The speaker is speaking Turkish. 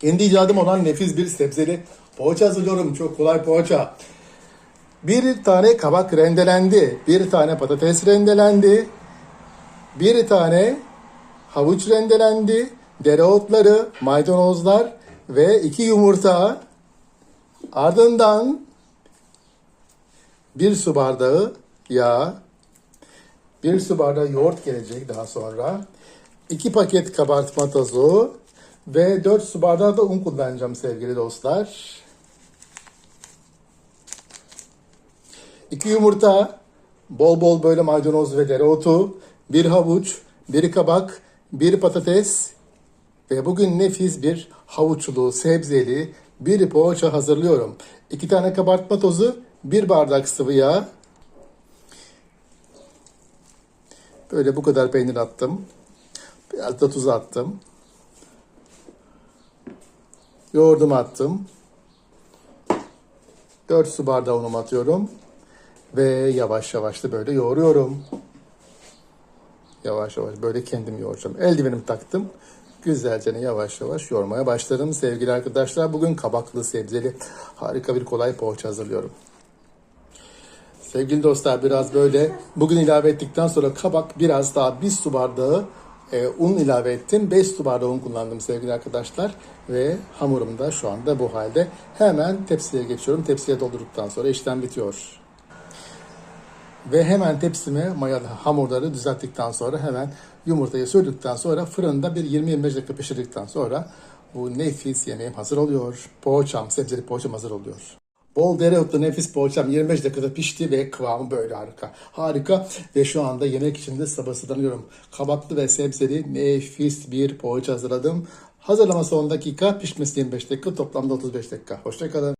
Kendi icadım olan nefis bir sebzeli poğaça hazırlıyorum. Çok kolay poğaça. Bir tane kabak rendelendi. Bir tane patates rendelendi. Bir tane havuç rendelendi. Dereotları, maydanozlar ve iki yumurta. Ardından bir su bardağı yağ, bir su bardağı yoğurt gelecek daha sonra. iki paket kabartma tozu ve 4 su bardağı da un kullanacağım sevgili dostlar. 2 yumurta, bol bol böyle maydanoz ve dereotu, bir havuç, bir kabak, bir patates ve bugün nefis bir havuçlu, sebzeli bir poğaça hazırlıyorum. 2 tane kabartma tozu, bir bardak sıvı yağ. Böyle bu kadar peynir attım. Biraz da tuz attım. Yoğurdumu attım. 4 su bardağı unumu atıyorum. Ve yavaş yavaş da böyle yoğuruyorum. Yavaş yavaş böyle kendim yoğuracağım. Eldivenimi taktım. Güzelce yavaş yavaş yoğurmaya başladım sevgili arkadaşlar. Bugün kabaklı sebzeli harika bir kolay poğaça hazırlıyorum. Sevgili dostlar biraz böyle bugün ilave ettikten sonra kabak biraz daha bir su bardağı e, un ilave ettim. 5 su bardağı un kullandım sevgili arkadaşlar. Ve hamurum da şu anda bu halde. Hemen tepsiye geçiyorum. Tepsiye doldurduktan sonra işlem bitiyor. Ve hemen tepsime mayalı hamurları düzelttikten sonra hemen yumurtayı sürdükten sonra fırında bir 20-25 dakika pişirdikten sonra bu nefis yemeğim hazır oluyor. Poğaçam, sebzeli poğaçam hazır oluyor. Bol dereotlu nefis poğaçam 25 dakikada pişti ve kıvamı böyle harika. Harika ve şu anda yemek için de sabırsızlanıyorum. Kabaklı ve sebzeli nefis bir poğaça hazırladım. Hazırlaması 10 dakika, pişmesi 25 dakika, toplamda 35 dakika. Hoşçakalın.